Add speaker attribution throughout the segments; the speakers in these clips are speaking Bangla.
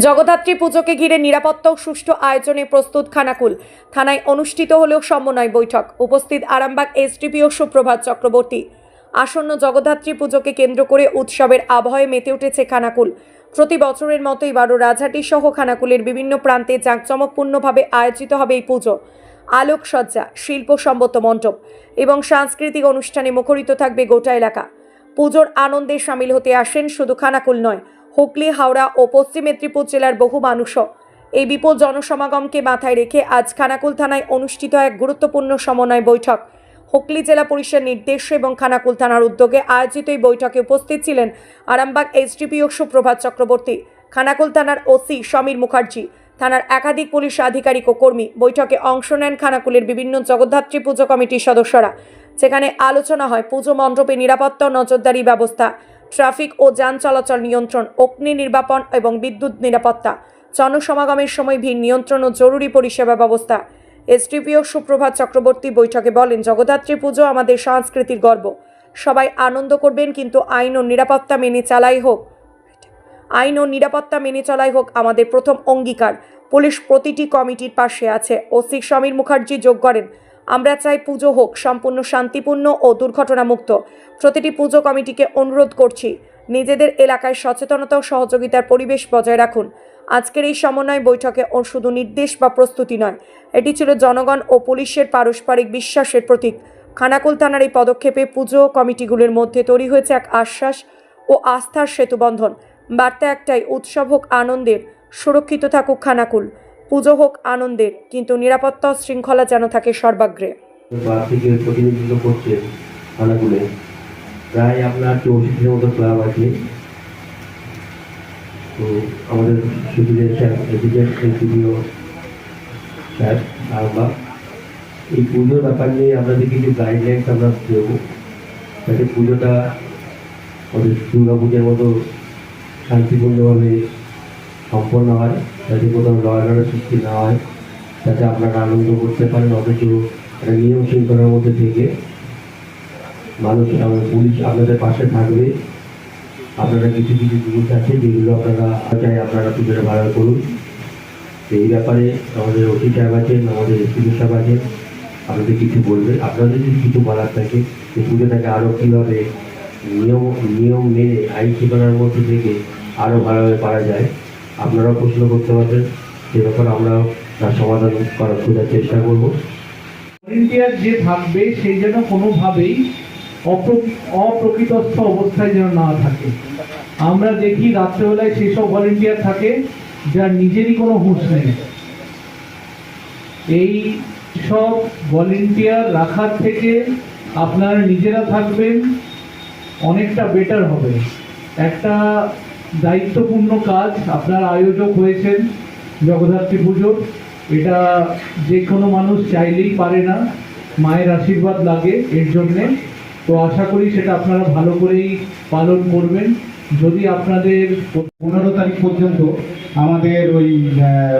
Speaker 1: জগদ্ধাত্রী পুজোকে ঘিরে নিরাপত্তা ও সুষ্ঠু আয়োজনে প্রস্তুত খানাকুল। থানায় অনুষ্ঠিত হলেও সমন্বয় বৈঠক। উপস্থিত আরামবাগ এসডিপিও সুপ্রভাত চক্রবর্তী। আসন্ন জগদ্ধাত্রী পুজোকে কেন্দ্র করে উৎসবের আবহে মেতে উঠেছে খানাকুল। প্রতি বছরের মতো এবারও রাজহাটি সহ খানাকুলের বিভিন্ন প্রান্তে জাঁকজমকপূর্ণভাবে আয়োজিত হবে এই পুজো। আলোকসজ্জা, শিল্প সম্মত মণ্ডপ এবং সাংস্কৃতিক অনুষ্ঠানে মুখরিত থাকবে গোটা এলাকা। পুজোর আনন্দে সামিল হতে আসেন শুধু খানাকুল নয় হুগলি, হাওড়া ও পশ্চিম মেদিনীপুর জেলার বহু মানুষও এই বিপুল জনসমাগমকে মাথায় রেখে আজ খানাকুল থানায় অনুষ্ঠিত এক গুরুত্বপূর্ণ সমন্বয় বৈঠক। হুগলি জেলা পুলিশের নির্দেশ এবং খানাকুল থানার উদ্যোগে আয়োজিত এই বৈঠকে উপস্থিত ছিলেন আরামবাগ এসডিপিও সুপ্রভাত চক্রবর্তী, খানাকুল থানার ওসি সমীর মুখার্জি, থানার একাধিক পুলিশ আধিকারিক ও কর্মী। বৈঠকে অংশ নেন খানাকুলের বিভিন্ন জগদ্ধাত্রী পুজো কমিটির সদস্যরা, যেখানে আলোচনা হয় পুজো মণ্ডপে নিরাপত্তা নজরদারি ব্যবস্থা ট্রাফিক ও যান চলাচল নিয়ন্ত্রণ, অগ্নি নির্বাপন এবং বিদ্যুৎ নিরাপত্তা, জনসমাগমের সময় ভিড় নিয়ন্ত্রণ ও জরুরি পরিষেবা ব্যবস্থা। এসডিপিও সুপ্রভাত চক্রবর্তী বৈঠকে বলেন, জগদ্ধাত্রী পুজো আমাদের সংস্কৃতির গর্ব। সবাই আনন্দ করবেন, কিন্তু আইন ও নিরাপত্তা মেনে চালাই হোক, আইন ও নিরাপত্তা মেনে চলাই হোক আমাদের প্রথম অঙ্গীকার। পুলিশ প্রতিটি কমিটির পাশে আছে। ওসি সমীর মুখার্জি যোগ করেন। আমরা চাই পুজো হোক, সম্পূর্ণ শান্তিপূর্ণ ও দুর্ঘটনামুক্ত। প্রতিটি পুজো কমিটিকে অনুরোধ করছি, নিজেদের এলাকায় সচেতনতা ও সহযোগিতার পরিবেশ বজায় রাখুন। আজকের এই সমন্বয় বৈঠকে ও শুধু নির্দেশ বা প্রস্তুতি নয়, এটি ছিল জনগণ ও পুলিশের পারস্পরিক বিশ্বাসের প্রতীক। খানাকুল থানার এই পদক্ষেপে পুজো কমিটিগুলির মধ্যে তৈরি হয়েছে এক আশ্বাস ও আস্থার সেতুবন্ধন। বার্তা একটাই, উৎসব হোক আনন্দের, সুরক্ষিত থাকুক খানাকুল। পুজো হোক আনন্দের, কিন্তু নিরাপত্তা শৃঙ্খলা যেন থাকে সর্বাগ্রে।
Speaker 2: প্রতিনিধিত্ব করছেন থানাগুলো। প্রায় আপনার চৌষট্টির মতো ক্লাব আছে। তো আমাদের সুবিধের স্যার স্টুডিও স্যার আমরা এই পুজোর ব্যাপার নিয়ে আপনাদের কিছু গাইডলাইন্স আমরা দেবো। যাতে পুজোটা আমাদের দুর্গা পুজোর মতো শান্তিপূর্ণভাবে সম্পন্ন হয়। যাতে কোথাও লড়ার সৃষ্টি না হয়, যাতে আপনারা আনন্দ করতে পারেন অথচ একটা নিয়ম শৃঙ্খলার মধ্যে থেকে মানুষ পুলিশ আপনাদের পাশে থাকবে। আপনারা কিছু কিছু জিনিস আছে যেগুলো আপনারা চাই আপনারা পুজোটা ভালো করুন। এই ব্যাপারে আমাদের ওসি সাহেব আছেন, আমাদের এসপি সাহেব আছেন, আপনাদের কিছু বলবেন। আপনাদের যদি কিছু বলার থাকে, যে পুজোটাকে আরও কীভাবে নিয়ম নিয়ম মেনে, আইন শৃঙ্খলার মধ্যে থেকে আরও ভালোভাবে পারা যায় আপনারাও প্রশ্ন করতে পারবেন। সে ব্যাপারে আমরাও তার সমাধান করার খোঁজার চেষ্টা করব।
Speaker 3: ভলেন্টিয়ার যে থাকবে, সেই যেন কোনোভাবেই অপ্রকৃতস্থ অবস্থায় যেন না থাকে। আমরা দেখি রাত্রেবেলায় সেসব ভলেন্টিয়ার থাকে, যার নিজেরই কোনো হুঁশ নেই এই সব ভলেন্টিয়ার রাখার থেকে আপনারা নিজেরা থাকবেন, অনেকটা বেটার হবে। একটা দায়িত্বপূর্ণ কাজ আপনার আয়োজক হয়েছেন জগদ্ধাত্রী পুজোর। এটা যে কোনো মানুষ চাইলেই পারে না, মায়ের আশীর্বাদ লাগে এর জন্যে। তো আশা করি সেটা আপনারা ভালো করেই পালন করবেন। যদি আপনাদের
Speaker 4: পনেরো তারিখ পর্যন্ত আমাদের ওই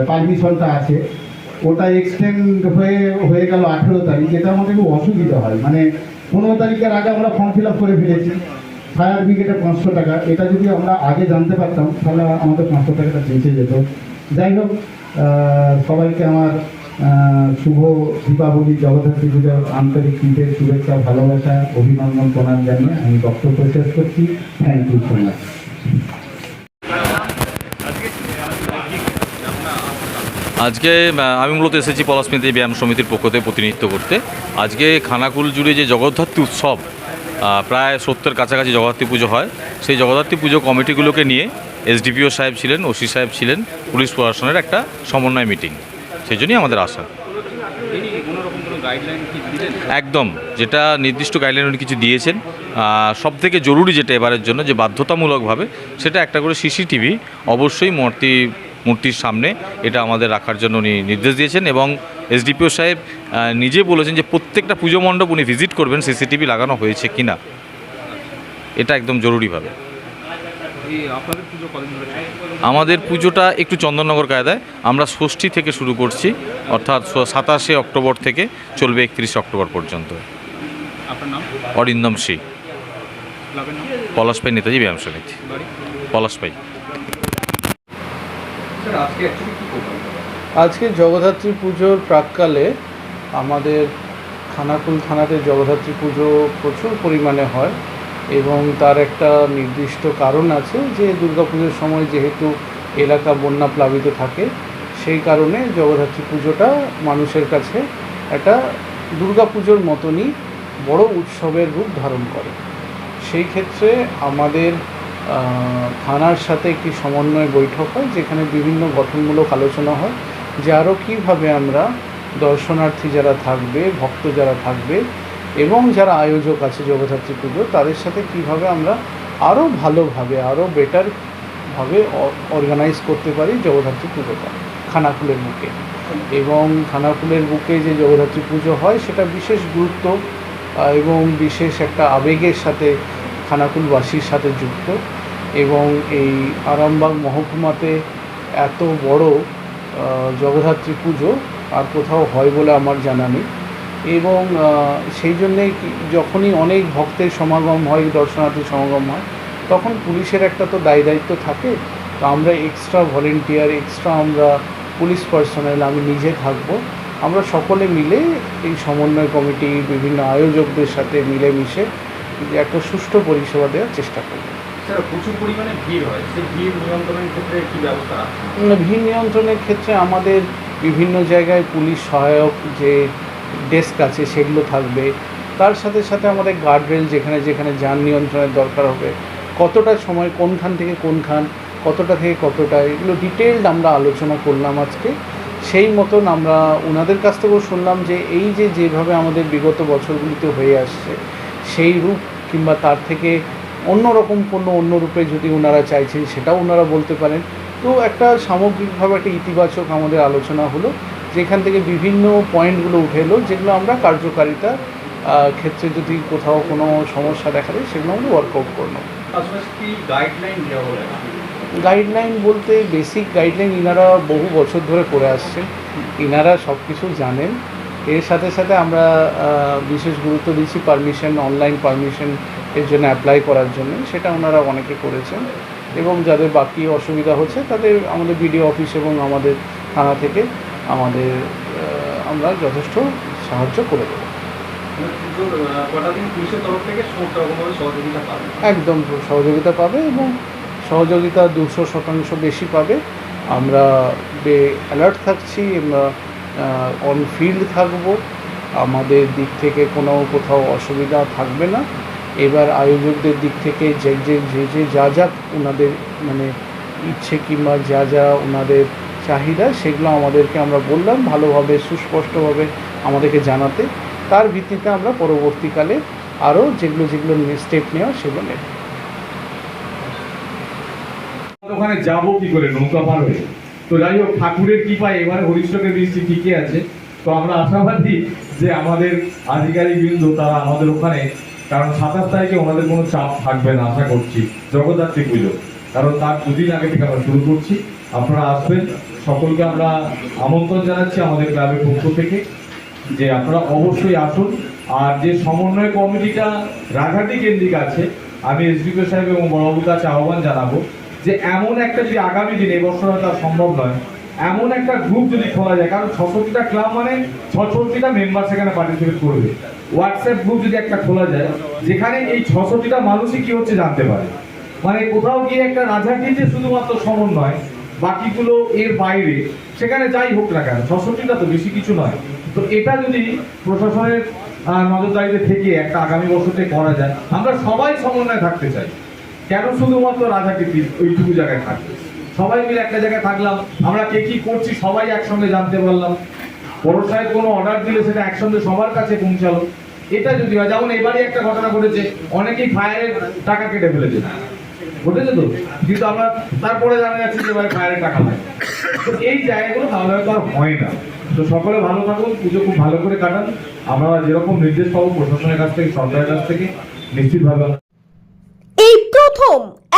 Speaker 4: পারমিশনটা আছে, ওটা এক্সটেন্ড হয়ে হয়ে গেল আঠেরো তারিখ, যেটা আমাদের খুব অসুবিধা হয়। মানে পনেরো তারিখের আগে আমরা ফর্ম ফিল আপ করে ফেলেছি। ফায়ার ব্রিগেডে পাঁচশো টাকা। এটা যদি আমরা আগে জানতে পারতাম, তাহলে আমাদের পাঁচশো টাকাটা বেঁচে যেত। যাই হোক সবাইকে আমার শুভ দীপাবলি, জগদ্ধাত্রী পুজোর আন্তরিক ঈদের শুভেচ্ছা, ভালোবাসা, অভিনন্দন, প্রণাম জানিয়ে আমি বক্তব্য শেষ করছি। থ্যাংক ইউ সো মাচ
Speaker 5: আজকে আমি মূলত এসেছি পলাশমিতি ব্যায়াম সমিতির পক্ষ থেকে প্রতিনিধিত্ব করতে। আজকে খানাকুল জুড়ে যে জগদ্ধাত্রী উৎসব প্রায় সত্তর কাছাকাছি জগদ্ধাত্রী পুজো হয়। সেই জগদ্ধাত্রী পুজো কমিটিগুলোকে নিয়ে এসডিপিও সাহেব ছিলেন ওসি সাহেব ছিলেন পুলিশ প্রশাসনের একটা সমন্বয় মিটিং। সেই জন্যই আমাদের আশা। একদম যেটা নির্দিষ্ট গাইডলাইন উনি কিছু দিয়েছেন। সব থেকে জরুরি যেটা এবারের জন্য যে বাধ্যতামূলকভাবে সেটা একটা করে সিসিটিভি অবশ্যই মূর্তি মূর্তির সামনে এটা আমাদের রাখার জন্য উনি নির্দেশ দিয়েছেন এবং এসডিপিও সাহেব নিজে বলেছেন যে প্রত্যেকটা পুজো মণ্ডপ উনি ভিজিট করবেন সিসিটিভি লাগানো হয়েছে কি না এটা একদম জরুরিভাবে। আমাদের পুজোটা একটু চন্দননগর কায়দায়। আমরা ষষ্ঠী থেকে শুরু করছি অর্থাৎ সাতাশে অক্টোবর থেকে চলবে একত্রিশে অক্টোবর পর্যন্ত। অরিন্দম সি। পলাশপাই নেতাজি ব্যায়াম সমিতি। পলাশপাই
Speaker 3: আজকে জগদ্ধাত্রী পুজোর প্রাককালে আমাদের খানাকুল থানাতে জগদ্ধাত্রী পুজো প্রচুর পরিমাণে হয় এবং তার একটা নির্দিষ্ট কারণ আছে যে দুর্গাপুজোর সময় যেহেতু এলাকা বন্যা প্লাবিত থাকে, সেই কারণে জগদ্ধাত্রী পুজোটা মানুষের কাছে একটা দুর্গাপুজোর মতনই বড় উৎসবের রূপ ধারণ করে। সেই ক্ষেত্রে আমাদের থানার সাথে একটি সমন্বয় বৈঠক হয়, যেখানে বিভিন্ন গঠনমূলক আলোচনা হয়। যে আরও কীভাবে আমরা দর্শনার্থী যারা থাকবে, ভক্ত যারা থাকবে এবং যারা আয়োজক আছে, জগদ্ধাত্রী পুজো, তাদের সাথে কীভাবে আমরা আরও ভালোভাবে আরও বেটারভাবে অর্গানাইজ করতে পারি জগদ্ধাত্রী পুজোটা, খানাকুলের বুকে এবং খানাকুলের বুকে যে জগদ্ধাত্রী পুজো হয়, সেটা বিশেষ গুরুত্ব এবং বিশেষ একটা আবেগের সাথে খানাকুলবাসীর সাথে যুক্ত। এবং এই আরামবাগ মহকুমাতে এত বড় জগদ্ধাত্রী পুজো আর কোথাও হয় বলে আমার জানা নেই। এবং সেই জন্যে যখনই অনেক ভক্তের সমাগম হয়, দর্শনার্থীর সমাগম হয়, তখন পুলিশের একটা তো দায় দায়িত্ব থাকে। তো আমরা এক্সট্রা ভলেন্টিয়ার এক্সট্রা আমরা পুলিশ পার্সোনাল আমি নিজে থাকব। আমরা সকলে মিলে এই সমন্বয় কমিটি, বিভিন্ন আয়োজকদের সাথে মিলেমিশে একটা সুষ্ঠু পরিষেবা দেওয়ার চেষ্টা করব।
Speaker 6: প্রচুর পরিমাণে ভিড় হয়। ভিড় নিয়ন্ত্রণের ক্ষেত্রে
Speaker 3: ভিড় নিয়ন্ত্রণের ক্ষেত্রে আমাদের বিভিন্ন জায়গায় পুলিশ সহায়ক যে ডেস্ক আছে সেগুলো থাকবে। তার সাথে সাথে আমাদের গার্ডরেল যেখানে যেখানে যান নিয়ন্ত্রণের দরকার হবে। কতটা সময়, কোনখান থেকে কোনখান, কতটা থেকে কতটা, এগুলো ডিটেলড আমরা আলোচনা করলাম আজকে। সেই মতন আমরা ওনাদের কাছ থেকেও শুনলাম যে এই যে যেভাবে আমাদের বিগত বছরগুলিতে হয়ে আসছে, সেই রূপ কিংবা তার থেকে অন্য রকম কোনো অন্য রূপে যদি ওনারা চাইছেন সেটাও ওনারা বলতে পারেন। তো একটা সামগ্রিকভাবে একটা ইতিবাচক আমাদের আলোচনা হলো যেখান থেকে বিভিন্ন পয়েন্টগুলো উঠে এলো যেগুলো আমরা কার্যকারিতা ক্ষেত্রে যদি কোথাও কোনো সমস্যা দেখা দেয় সেগুলো আমরা ওয়ার্কআউট করলাম
Speaker 6: গাইডলাইন
Speaker 3: গাইডলাইন বলতে বেসিক গাইডলাইন ইনারা বহু বছর ধরে করে আসছেন। ইনারা সব কিছু জানেন। এর সাথে সাথে আমরা বিশেষ গুরুত্ব দিচ্ছি পারমিশন অনলাইন পারমিশন এর জন্য অ্যাপ্লাই করার জন্য, সেটা ওনারা অনেকে করেছেন। এবং যাদের বাকি অসুবিধা হচ্ছে, তাদের আমাদের বিডিও অফিস এবং আমাদের থানা থেকে আমাদের আমরা যথেষ্ট সাহায্য করে দেবো। একদম সহযোগিতা পাবে এবং সহযোগিতা দুশো শতাংশ বেশি পাবে। আমরা বে অ্যালার্ট থাকছি, আমরা অন ফিল্ড থাকব। আমাদের দিক থেকে কোনো কোথাও অসুবিধা থাকবে না। এবার আয়োজকদের দিক থেকে যে যে যে যে যা যা ওনাদের মানে ইচ্ছে কিংবা যা যা ওনাদের চাহিদা, সেগুলো আমাদেরকে আমরা বললাম ভালোভাবে, সুস্পষ্টভাবে আমাদেরকে জানাতে। তার ভিত্তিতে আমরা পরবর্তীকালে আরও যেগুলো যেগুলো স্টেপ নেওয়া সেগুলো নেব।
Speaker 7: ওখানে যাব কি করে? নৌকা পার হয়ে। তো যাই হোক, ঠাকুরের কৃপায় এবারে হরিশ্চকের বৃষ্টি ঠিকই আছে। তো আমরা আশাবাদী যে আমাদের আধিকারিক বিন্দু তারা আমাদের ওখানে কারণ সাতাশ তারিখে ওনাদের কোনো চাপ থাকবে না, আশা করছি। জগদ্ধাত্রী পুজো। কারণ তার দুদিন আগে থেকে আমরা শুরু করছি। আপনারা আসবেন। সকলকে আমরা আমন্ত্রণ জানাচ্ছি আমাদের ক্লাবের পক্ষ থেকে যে আপনারা অবশ্যই আসুন। আর যে সমন্বয় কমিটিটা রাঘাটি কেন্দ্রিক আছে, আমি এসডিপি সাহেব এবং বড়বাবুর কাছে আহ্বান জানাব যে এমন একটা যদি আগামী দিনে এবছর হয়তো সম্ভব নয়, এমন একটা গ্রুপ যদি খোলা যায়, কারণ ছষট্টিটা ক্লাব মানে ছষট্টিটা মেম্বার সেখানে পার্টিসিপেট করবে। হোয়াটসঅ্যাপ গ্রুপ যদি একটা খোলা যায়, যেখানে এই ছশোটিটা মানুষই কি হচ্ছে জানতে পারে। মানে কোথাও গিয়ে একটা রাজাটিতে শুধুমাত্র সমন্বয় বাকিগুলো এর বাইরে, সেখানে যাই হোক না কেন, ছশোটিটা তো বেশি কিছু নয়। তো এটা যদি প্রশাসনের নজরদারিতে থেকে একটা আগামী বছরতে করা যায়, আমরা সবাই সমন্বয়ে থাকতে চাই। কেন শুধুমাত্র রাজাকৃতি ওইটুকু জায়গায় থাকবে? সবাই মিলে একটা জায়গায় থাকলাম, আমরা কে কি করছি সবাই একসঙ্গে জানতে পারলাম। বড় সাহেব কোনো অর্ডার দিলে সেটা একসঙ্গে সবার কাছে পৌঁছালো। এটা যদি হয়, যেমন এবারই একটা ঘটনা ঘটেছে, অনেকেই ফায়ারের টাকা কেটে ফেলেছে। ঘটেছে তো? কিন্তু আমরা তারপরে জানা যাচ্ছে যে এবার ফায়ারের টাকা হয়। তো এই জায়গাগুলো তাহলে হয়তো আর হয় না। তো সকলে ভালো থাকুন, পুজো খুব ভালো করে কাটান। আমরা যেরকম নির্দেশ পাবো প্রশাসনের কাছ থেকে, সরকারের কাছ থেকে, নিশ্চিতভাবে।
Speaker 8: এই প্রথম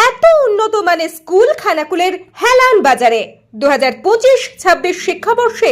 Speaker 8: এত উন্নত মানের স্কুল খানাকুলের হেলান বাজারে। দু হাজার পঁচিশ ছাব্বিশ শিক্ষাবর্ষে